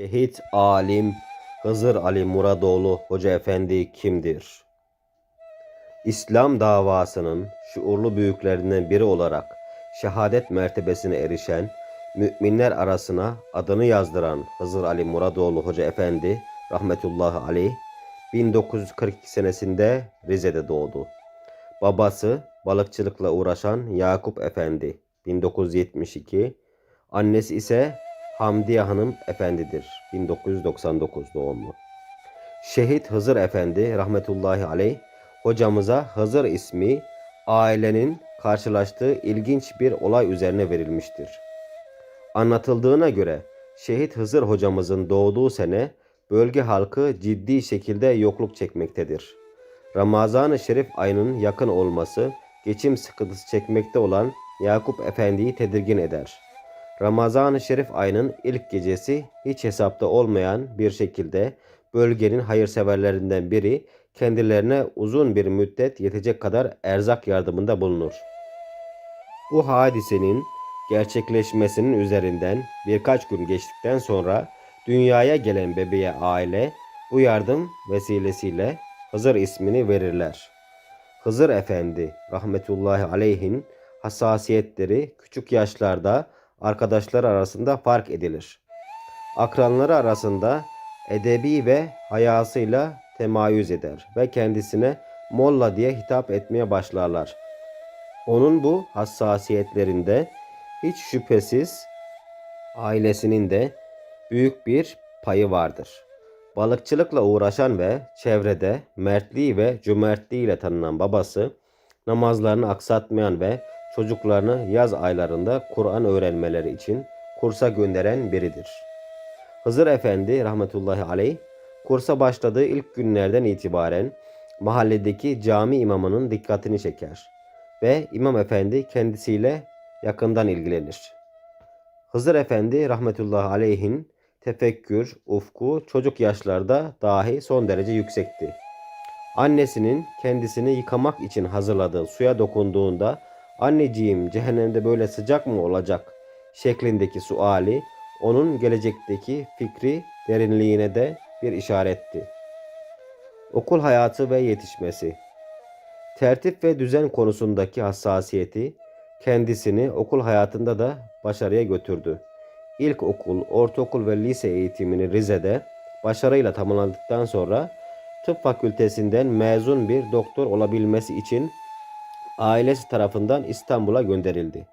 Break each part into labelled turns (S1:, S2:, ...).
S1: Şehit alim Hızır Ali Muradoğlu Hoca Efendi kimdir? İslam davasının şuurlu büyüklerinden biri olarak şehadet mertebesine erişen, müminler arasına adını yazdıran Hızır Ali Muradoğlu Hoca Efendi rahmetullahi aleyh 1942 senesinde Rize'de doğdu. Babası balıkçılıkla uğraşan Yakup Efendi 1972, annesi ise Hamdiye Hanım Efendidir 1999 doğumlu. Şehit Hızır Efendi rahmetullahi aleyh hocamıza Hızır ismi ailenin karşılaştığı ilginç bir olay üzerine verilmiştir. Anlatıldığına göre Şehit Hızır hocamızın doğduğu sene bölge halkı ciddi şekilde yokluk çekmektedir. Ramazan-ı Şerif ayının yakın olması geçim sıkıntısı çekmekte olan Yakup Efendi'yi tedirgin eder. Ramazan-ı Şerif ayının ilk gecesi hiç hesapta olmayan bir şekilde bölgenin hayırseverlerinden biri kendilerine uzun bir müddet yetecek kadar erzak yardımında bulunur. Bu hadisenin gerçekleşmesinin üzerinden birkaç gün geçtikten sonra dünyaya gelen bebeğe aile bu yardım vesilesiyle Hızır ismini verirler. Hızır Efendi rahmetullahi aleyhin hassasiyetleri küçük yaşlarda arkadaşlar arasında fark edilir. Akranları arasında edebi ve hayasıyla temayüz eder ve kendisine Molla diye hitap etmeye başlarlar. Onun bu hassasiyetlerinde hiç şüphesiz ailesinin de büyük bir payı vardır. Balıkçılıkla uğraşan ve çevrede mertliği ve cömertliğiyle tanınan babası, namazlarını aksatmayan ve çocuklarını yaz aylarında Kur'an öğrenmeleri için kursa gönderen biridir. Hızır Efendi rahmetullahi aleyh kursa başladığı ilk günlerden itibaren mahalledeki cami imamının dikkatini çeker ve imam efendi kendisiyle yakından ilgilenir. Hızır Efendi rahmetullahi aleyhin tefekkür, ufku çocuk yaşlarda dahi son derece yüksekti. Annesinin kendisini yıkamak için hazırladığı suya dokunduğunda anneciğim cehennemde böyle sıcak mı olacak şeklindeki suali onun gelecekteki fikri derinliğine de bir işaretti. Okul hayatı ve yetişmesi Tertip ve düzen konusundaki hassasiyeti kendisini okul hayatında da başarıya götürdü. İlkokul, ortaokul ve lise eğitimini Rize'de başarıyla tamamladıktan sonra tıp fakültesinden mezun bir doktor olabilmesi için ailesi tarafından İstanbul'a gönderildi.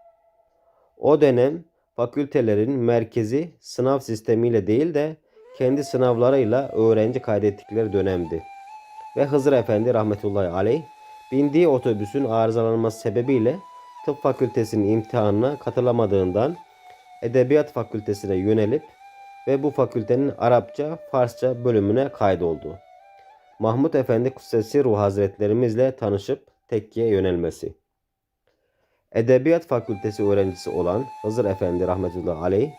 S1: O dönem fakültelerin merkezi sınav sistemiyle değil de kendi sınavlarıyla öğrenci kaydettikleri dönemdi. Ve Hızır Efendi rahmetullahi aleyh bindiği otobüsün arızalanması sebebiyle tıp fakültesinin imtihanına katılamadığından edebiyat fakültesine yönelip ve bu fakültenin Arapça, Farsça bölümüne kaydoldu. Mahmut Efendi Kutsesi Ruh Hazretlerimizle tanışıp tekkiye yönelmesi. Edebiyat Fakültesi öğrencisi olan Hızır Efendi rahmetullahi aleyh,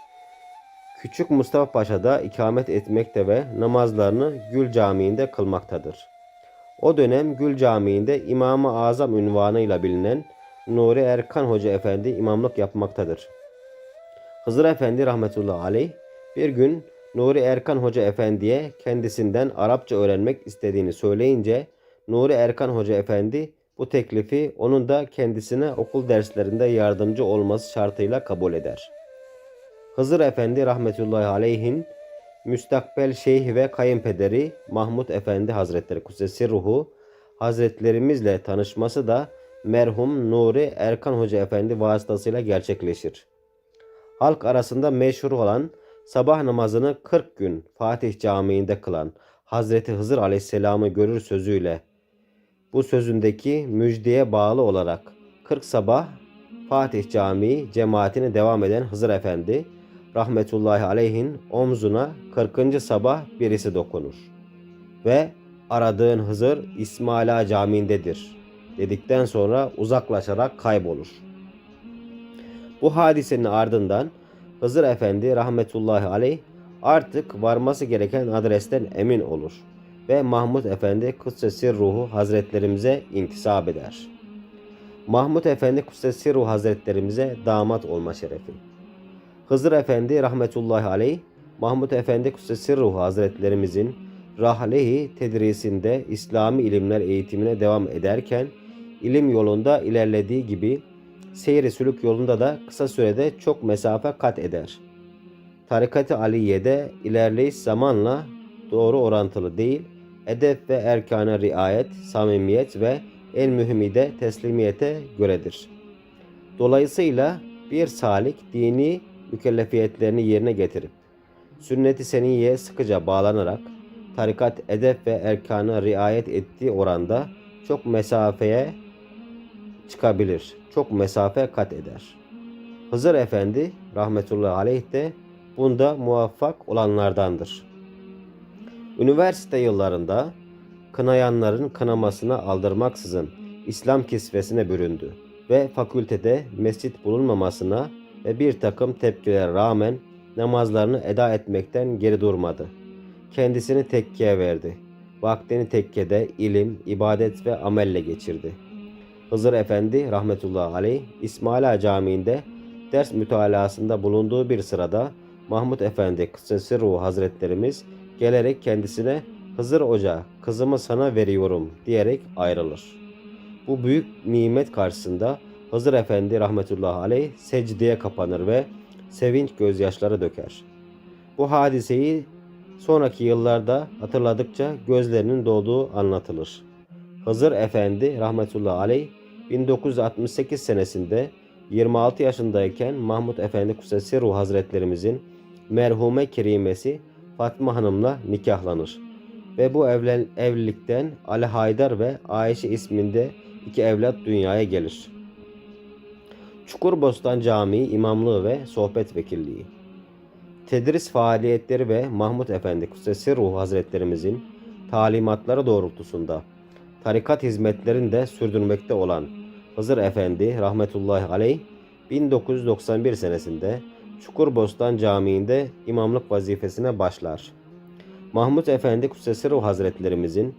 S1: Küçük Mustafa Paşa'da ikamet etmekte ve namazlarını Gül Camii'nde kılmaktadır. O dönem Gül Camii'nde İmam-ı Azam ünvanıyla bilinen Nuri Erkan Hoca Efendi imamlık yapmaktadır. Hızır Efendi rahmetullahi aleyh bir gün Nuri Erkan Hoca Efendi'ye kendisinden Arapça öğrenmek istediğini söyleyince Nuri Erkan Hoca Efendi bu teklifi onun da kendisine okul derslerinde yardımcı olması şartıyla kabul eder. Hızır Efendi rahmetullahi aleyhin müstakbel şeyh ve kayınpederi Mahmud Efendi Hazretleri Kutsesi Ruhu Hazretlerimizle tanışması da merhum Nuri Erkan Hoca Efendi vasıtasıyla gerçekleşir. Halk arasında meşhur olan sabah namazını 40 gün Fatih Camii'nde kılan Hazreti Hızır Aleyhisselam'ı görür sözüyle bu sözündeki müjdeye bağlı olarak 40 sabah Fatih Camii cemaatine devam eden Hızır Efendi rahmetullahi aleyhin omzuna 40. sabah birisi dokunur. Ve aradığın Hızır İsmaila Camii'ndedir dedikten sonra uzaklaşarak kaybolur. Bu hadisenin ardından Hızır Efendi rahmetullahi aleyh artık varması gereken adresten emin olur ve Mahmud Efendi Kutsesi Ruhu Hazretlerimize intisap eder. Mahmud Efendi Kutsesi Ruhu Hazretlerimize damat olma şerefi. Hızır Efendi rahmetullahi aleyh Mahmud Efendi Kutsesi Ruhu Hazretlerimizin Rahlehi tedrisinde İslami ilimler eğitimine devam ederken ilim yolunda ilerlediği gibi seyri sülük yolunda da kısa sürede çok mesafe kat eder. Tarikat-ı Aliye'de ilerleyiş zamanla doğru orantılı değil, edep ve erkana riayet, samimiyet ve en mühimi de teslimiyete göredir. Dolayısıyla bir salik dini mükellefiyetlerini yerine getirip sünnet-i seniyye sıkıca bağlanarak tarikat edep ve erkana riayet ettiği oranda çok mesafeye çıkabilir. Çok mesafe kat eder. Hızır Efendi rahmetullahi aleyh de bunda muvaffak olanlardandır. Üniversite yıllarında kınayanların kınamasına aldırmaksızın İslam kisvesine büründü ve fakültede mescit bulunmamasına ve bir takım tepkilere rağmen namazlarını eda etmekten geri durmadı. Kendisini tekkiye verdi. Vaktini tekkede ilim, ibadet ve amelle geçirdi. Hızır Efendi rahmetullahi aleyh İsmaila Camii'nde ders mütalasında bulunduğu bir sırada Mahmud Efendi Kıssesi Ruhu Hazretlerimiz gelerek kendisine Hızır Hoca kızımı sana veriyorum diyerek ayrılır. Bu büyük nimet karşısında Hızır Efendi rahmetullahi aleyh secdeye kapanır ve sevinç gözyaşları döker. Bu hadiseyi sonraki yıllarda hatırladıkça gözlerinin dolduğu anlatılır. Hızır Efendi rahmetullahi aleyh 1968 senesinde 26 yaşındayken Mahmud Efendi Kutsesi Ruh Hazretlerimizin merhume kerimesi Fatma Hanım'la nikahlanır. Ve bu evlen, evlilikten Ali Haydar ve Ayşe isminde iki evlat dünyaya gelir. Çukurbostan Camii imamlığı ve sohbet vekilliği. Tedris faaliyetleri ve Mahmud Efendi Kutsesi Ruh Hazretlerimizin talimatları doğrultusunda tarikat hizmetlerini de sürdürmekte olan Hızır Efendi rahmetullahi aleyh 1991 senesinde Çukurbostan Camii'nde imamlık vazifesine başlar. Mahmud Efendi Kutsesi Ruh Hazretlerimizin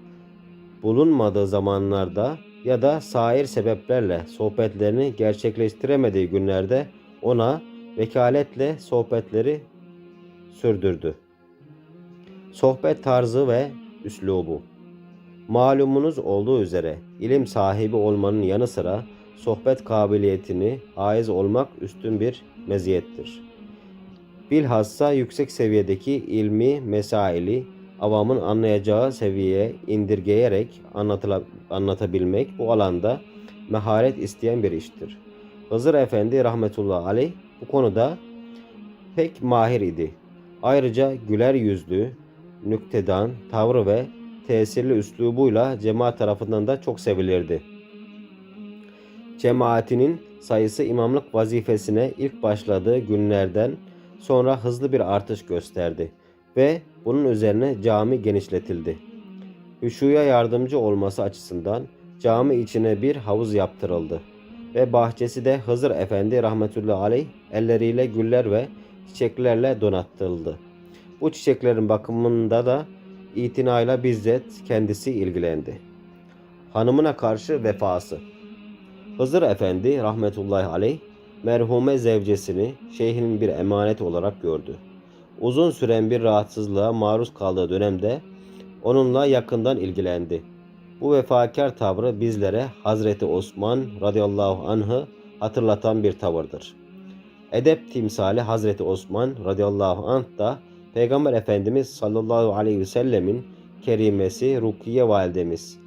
S1: bulunmadığı zamanlarda ya da sair sebeplerle sohbetlerini gerçekleştiremediği günlerde ona vekaletle sohbetleri sürdürdü. Sohbet tarzı ve üslubu Malumunuz olduğu üzere ilim sahibi olmanın yanı sıra sohbet kabiliyetini haiz olmak üstün bir meziyettir. Bilhassa yüksek seviyedeki ilmi mesaili avamın anlayacağı seviyeye indirgeyerek anlatabilmek bu alanda meharet isteyen bir iştir. Hızır Efendi rahmetullahi aleyh bu konuda pek mahir idi. Ayrıca güler yüzlü, nüktedan, tavrı ve tesirli üslubuyla cemaat tarafından da çok sevilirdi. Cemaatinin sayısı imamlık vazifesine ilk başladığı günlerden sonra hızlı bir artış gösterdi ve bunun üzerine cami genişletildi. Hüşuya yardımcı olması açısından cami içine bir havuz yaptırıldı ve bahçesi de Hızır Efendi rahmetullahi aleyh elleriyle güller ve çiçeklerle donattırıldı. Bu çiçeklerin bakımında da itinayla bizzat kendisi ilgilendi. Hanımına karşı vefası Hızır Efendi rahmetullahi aleyh merhume zevcesini şeyhin bir emanet olarak gördü. Uzun süren bir rahatsızlığa maruz kaldığı dönemde onunla yakından ilgilendi. Bu vefakar tavrı bizlere Hazreti Osman radıyallahu anh'ı hatırlatan bir tavırdır. Edep timsali Hazreti Osman radıyallahu anh da Peygamber Efendimiz sallallahu aleyhi ve sellemin kerimesi Rukiye validemiz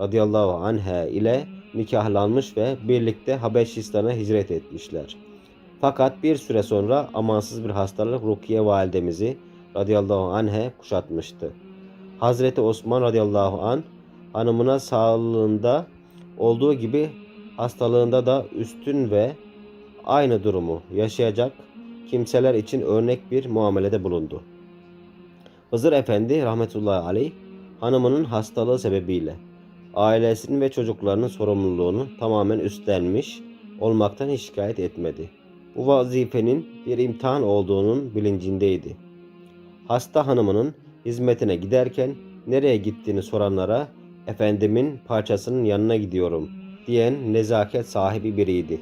S1: radıyallahu anha ile nikahlanmış ve birlikte Habeşistan'a hicret etmişler. Fakat bir süre sonra amansız bir hastalık Rukiye validemizi radıyallahu anh'e kuşatmıştı. Hazreti Osman radıyallahu an hanımına sağlığında olduğu gibi hastalığında da üstün ve aynı durumu yaşayacak kimseler için örnek bir muamelede bulundu. Hızır Efendi rahmetullahi aleyh hanımının hastalığı sebebiyle ailesinin ve çocuklarının sorumluluğunu tamamen üstlenmiş olmaktan hiç şikayet etmedi. Bu vazifenin bir imtihan olduğunun bilincindeydi. Hasta hanımının hizmetine giderken nereye gittiğini soranlara efendimin parçasının yanına gidiyorum diyen nezaket sahibi biriydi.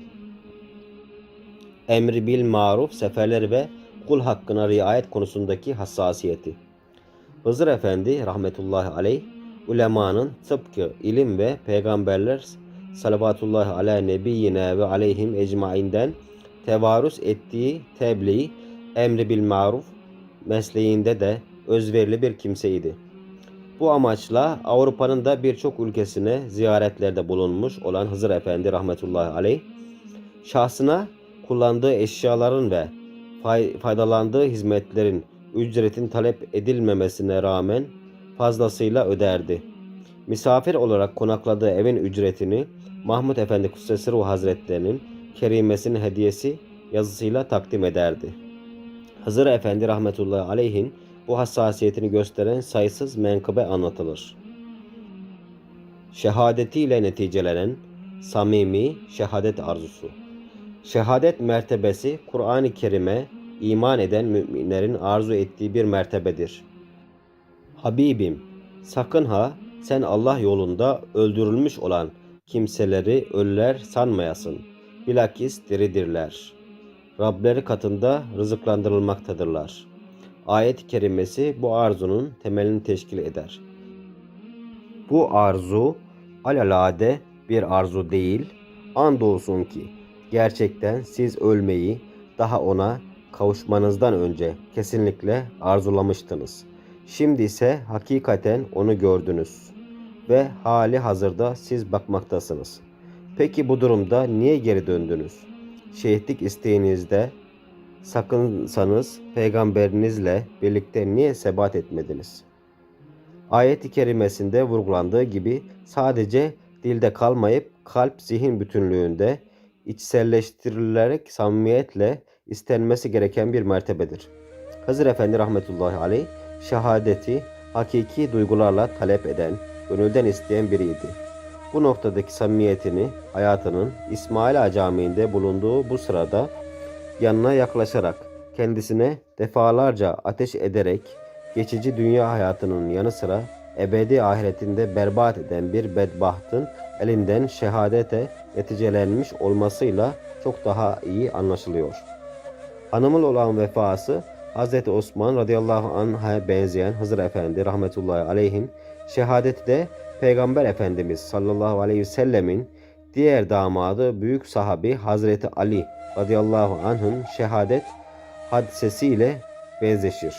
S1: Emri bil maruf seferleri ve kul hakkına riayet konusundaki hassasiyeti. Hızır Efendi rahmetullahi aleyh ulemanın tıpkı ilim ve peygamberler salavatullahi ala nebiyyine ve aleyhim ecmainden tevarüs ettiği tebliğ, emri bil maruf mesleğinde de özverili bir kimseydi. Bu amaçla Avrupa'nın da birçok ülkesine ziyaretlerde bulunmuş olan Hızır Efendi rahmetullahi aleyh, şahsına kullandığı eşyaların ve fay- faydalandığı hizmetlerin ücretin talep edilmemesine rağmen fazlasıyla öderdi. Misafir olarak konakladığı evin ücretini Mahmud Efendi Kutsesi Ruh Hazretlerinin kerimesinin hediyesi yazısıyla takdim ederdi. Hızır Efendi rahmetullahi aleyhin bu hassasiyetini gösteren sayısız menkıbe anlatılır. Şehadetiyle neticelenen samimi şehadet arzusu. Şehadet mertebesi Kur'an-ı Kerim'e iman eden müminlerin arzu ettiği bir mertebedir. Habibim, sakın ha sen Allah yolunda öldürülmüş olan kimseleri ölüler sanmayasın. Bilakis diridirler. Rableri katında rızıklandırılmaktadırlar. Ayet-i kerimesi bu arzunun temelini teşkil eder. Bu arzu alalade bir arzu değil, andolsun ki gerçekten siz ölmeyi daha ona kavuşmanızdan önce kesinlikle arzulamıştınız. Şimdi ise hakikaten onu gördünüz ve hali hazırda siz bakmaktasınız. Peki bu durumda niye geri döndünüz? Şehitlik isteğinizde sakınsanız peygamberinizle birlikte niye sebat etmediniz? Ayet-i kerimesinde vurgulandığı gibi sadece dilde kalmayıp kalp zihin bütünlüğünde içselleştirilerek samimiyetle istenmesi gereken bir mertebedir. Hızır Efendi rahmetullahi aleyh şehadeti hakiki duygularla talep eden, gönülden isteyen biriydi. Bu noktadaki samimiyetini hayatının İsmail Camii'nde bulunduğu bu sırada yanına yaklaşarak kendisine defalarca ateş ederek geçici dünya hayatının yanı sıra ebedi ahiretinde berbat eden bir bedbahtın elinden şehadete neticelenmiş olmasıyla çok daha iyi anlaşılıyor. Hanımın olan vefası Hz. Osman radıyallahu anh'a benzeyen Hızır Efendi rahmetullahi aleyhin şehadeti de Peygamber Efendimiz sallallahu aleyhi ve sellemin diğer damadı büyük sahabi Hazreti Ali radıyallahu anh'ın şehadet hadisesiyle benzeşir.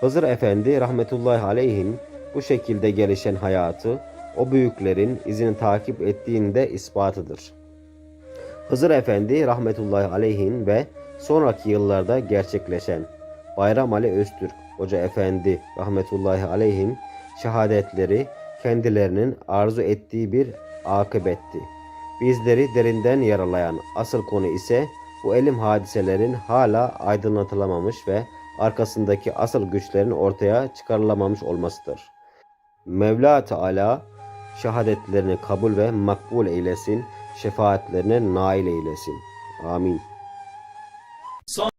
S1: Hızır Efendi rahmetullahi aleyhin bu şekilde gelişen hayatı o büyüklerin izini takip ettiğinde ispatıdır. Hızır Efendi rahmetullahi aleyhin ve sonraki yıllarda gerçekleşen Bayram Ali Öztürk Hoca Efendi rahmetullahi aleyhin şehadetleri kendilerinin arzu ettiği bir akıbetti. Bizleri derinden yaralayan asıl konu ise bu elim hadiselerin hala aydınlatılamamış ve arkasındaki asıl güçlerin ortaya çıkarılamamış olmasıdır. Mevla Teala şehadetlerini kabul ve makbul eylesin, şefaatlerine nail eylesin. Amin. Song